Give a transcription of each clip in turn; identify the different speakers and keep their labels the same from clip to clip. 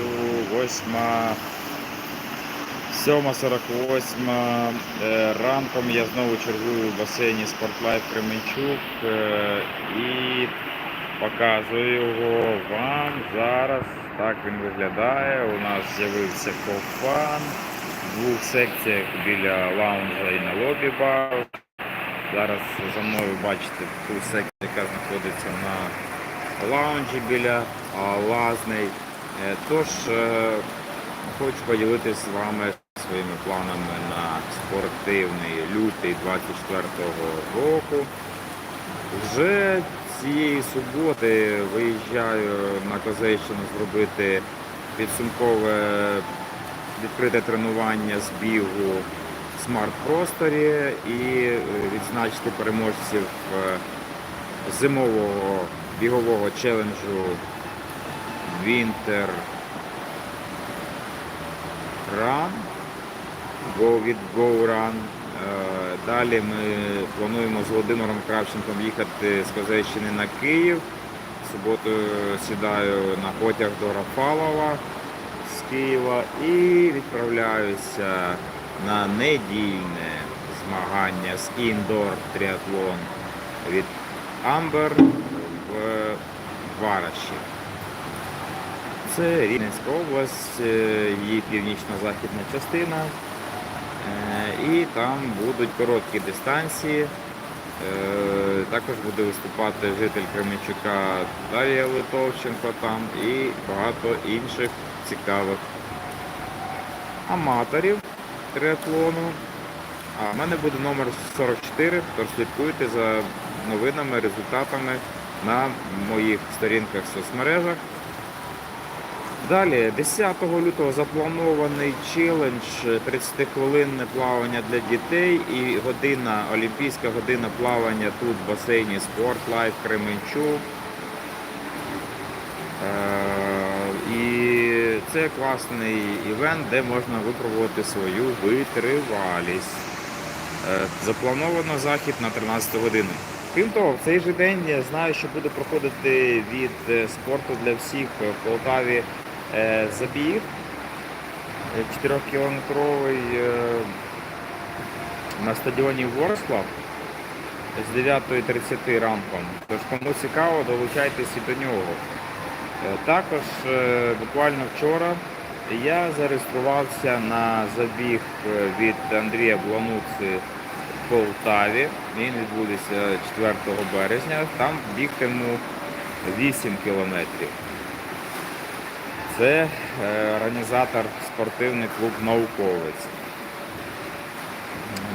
Speaker 1: часу 8. 7.48 Е, ранком я знову чергую в басейні Спортлайф Кременчук е, і показую його вам зараз. Так він виглядає. У нас з'явився кофан в двох секціях біля лаунжа і на лобі бар. Зараз за мною бачите ту секцію, яка знаходиться на лаунжі біля лазний. Е, Тож е, хочу поділитися з вами своїми планами на спортивний лютий 24-го року. Вже цієї суботи виїжджаю на Козейщину зробити підсумкове відкрите тренування з бігу в смарт-просторі і е, відзначити переможців зимового бігового челенджу Winter Run Go від Go Run. Е, Далі ми плануємо з Володимиром Кравченком їхати з Козельщини на Київ. В суботу сідаю на потяг до Рафалова з Києва і відправляюся на недільне змагання з індор тріатлон від Амбер в Вараші. Це Рівненська область, е, її північно-західна частина. Е, І там будуть короткі дистанції. Е, Також буде виступати житель Кременчука Дар'я Литовченко там і багато інших цікавих аматорів триатлону. А в мене буде номер 44, тож слідкуйте за новинами, результатами на моїх сторінках в соцмережах. Далі, 10 лютого запланований челендж 30-хвилинне плавання для дітей і година, олімпійська година плавання тут в басейні Sport Life Кременчук. Е, І це класний івент, де можна випробувати свою витривалість. Е, Заплановано захід на 13 годину. Крім того, в цей же день я знаю, що буде проходити від е, спорту для всіх в Полтаві забіг 4-кілометровий е, на стадіоні Ворслав з 9.30 ранком. Тож кому цікаво, долучайтесь і до нього. Е, Також е, буквально вчора я зареєструвався на забіг е, від Андрія Блануци в Полтаві. Він відбудеться 4 березня. Там бігтиму 8 кілометрів. Це е, організатор спортивний клуб Науковець.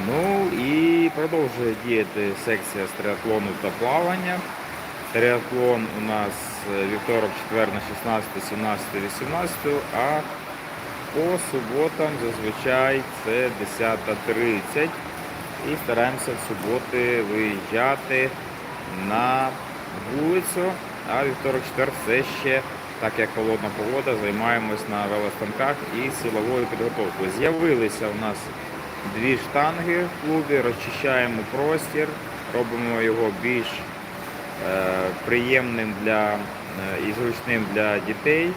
Speaker 1: Ну і продовжує діяти секція з триатлону та плавання. Триатлон у нас е, вівторок, четвер на 16, 17, 18, а по суботам зазвичай це 10.30. І стараємося в суботи виїжджати на вулицю, а вівторок, четвер все ще, так як холодна погода, займаємось на велостанках і силовою підготовкою. З'явилися у нас дві штанги в клубі, розчищаємо простір, робимо його більш е, приємним для, е, і зручним для дітей.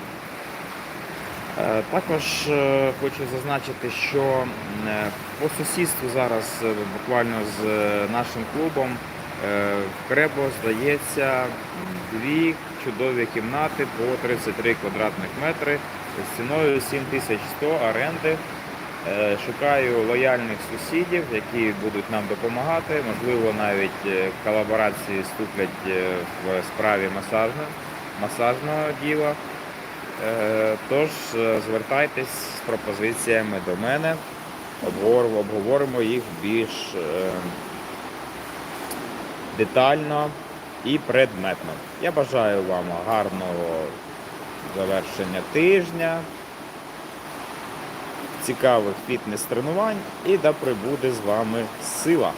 Speaker 1: Е, Також хочу зазначити, що по сусідству зараз буквально з нашим клубом в Кребо здається дві чудові кімнати по 33 квадратних метри з ціною 7100 оренди. Е, Шукаю лояльних сусідів, які будуть нам допомагати, можливо, навіть е, колаборації вступлять е, в справі масажного, масажного діла. Тож звертайтесь з пропозиціями до мене, обговоримо, їх більш детально і предметно. Я бажаю вам гарного завершення тижня, цікавих фітнес-тренувань і да прибуде з вами сила.